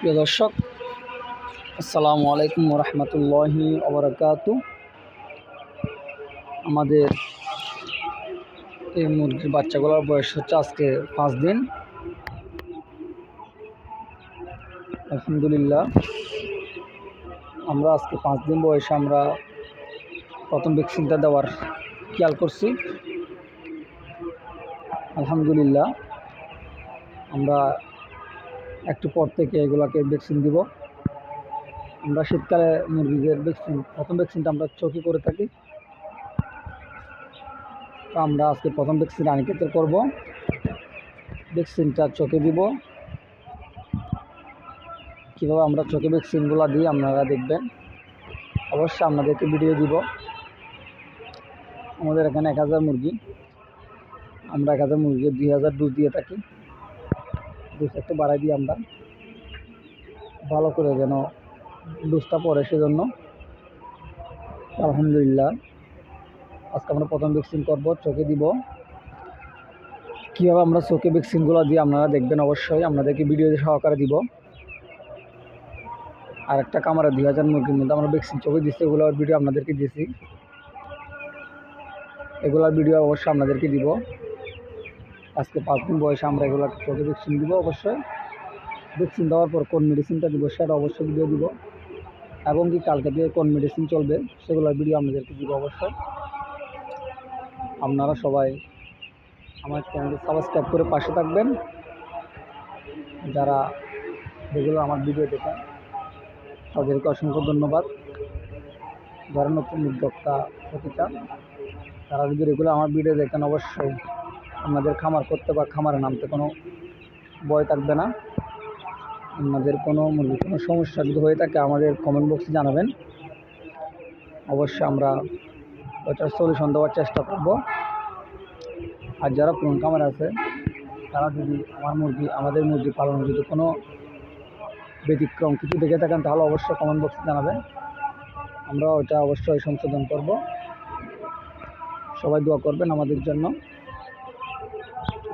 প্রিয় দর্শক, আসসালামু আলাইকুম রহমতুল্লাহি অবরাকাত আমাদের এই মুরগির বাচ্চাগুলোর বয়স হচ্ছে আজকে পাঁচ দিন। আলহামদুলিল্লাহ, আমরা আজকে পাঁচ দিন বয়সে আমরা প্রথম ভ্যাকসিনটা দেওয়ার খেয়াল করছি। আলহামদুলিল্লাহ, আমরা একটু পর থেকে এগুলাকে ভ্যাকসিন দিব। আমরা শীতকালে মুরগিদের ভ্যাকসিন প্রথম ভ্যাকসিনটা আমরা চোখে করে থাকি। তো আমরা আজকে প্রথম ভ্যাকসিন আনিকেতে করব। ভ্যাকসিনটা চোখে দিব। কীভাবে আমরা চোখে ভ্যাকসিনগুলো দিই আপনারা দেখবেন। অবশ্যই আপনাদেরকে ভিডিও দিব। আমাদের এখানে এক হাজার মুরগি। আমরা এক হাজার মুরগি দুই হাজার ডোজ দিয়ে থাকি। ডোজ একটু বাড়াই দিই আমরা। ভালো করে যেন ডোজটা পড়ে সেজন্য। আলহামদুলিল্লাহ। আজকে আমরা প্রথম ভ্যাকসিন করব, চোখে দিব। কীভাবে আমরা চোখে ভ্যাকসিনগুলো দিই আপনারা দেখবেন অবশ্যই। আপনাদেরকে ভিডিও সহকারে দিব। আর একটা কামারে দুই হাজার মুরগির মধ্যে আমরা ভ্যাকসিন চোখে দিচ্ছি এগুলোর ভিডিও আপনাদেরকে দিয়েছি। এগুলোর ভিডিও অবশ্যই আপনাদেরকে দিব। আজকে পাঁচ দিন বয়সে আমরা এগুলো চোখে ভ্যাকসিন দিব অবশ্যই। ভ্যাকসিন দেওয়ার পর কোন মেডিসিনটা দিব সেটা অবশ্যই ভিডিও দিব। এবং কি কালকে দিয়ে কোন মেডিসিন চলবে সেগুলোর ভিডিও আপনাদেরকে দিব অবশ্যই। আপনারা সবাই আমার চ্যানেলটি সাবস্ক্রাইব করে পাশে থাকবেন। যারা যেগুলো আমার ভিডিও দেখেন, তাদেরকে অসংখ্য ধন্যবাদ। যারা নতুন উদ্যোক্তা হতে চান, তারা যদি রেগুলার আমার ভিডিও দেখেন অবশ্যই। আপনাদের খামার করতে বা খামারে নামতে কোনো ভয় থাকবে না। আপনাদের কোনো মুরগির কোনো সমস্যা যদি হয়ে থাকে, আমাদের কমেন্ট বক্সে জানাবেন। অবশ্যই আমরা ওটার সলিউশন দেওয়ার চেষ্টা করব। আর যারা পুরন খামার আছে, তারা যদি আমার মুরগি, আমাদের মুরগি পালনে যদি কোনো ব্যতিক্রম কিছু দেখে থাকেন, তাহলে অবশ্যই কমেন্ট বক্সে জানাবেন। আমরা ওটা অবশ্যই সংশোধন করব। সবাই দোয়া করবেন আমাদের জন্য।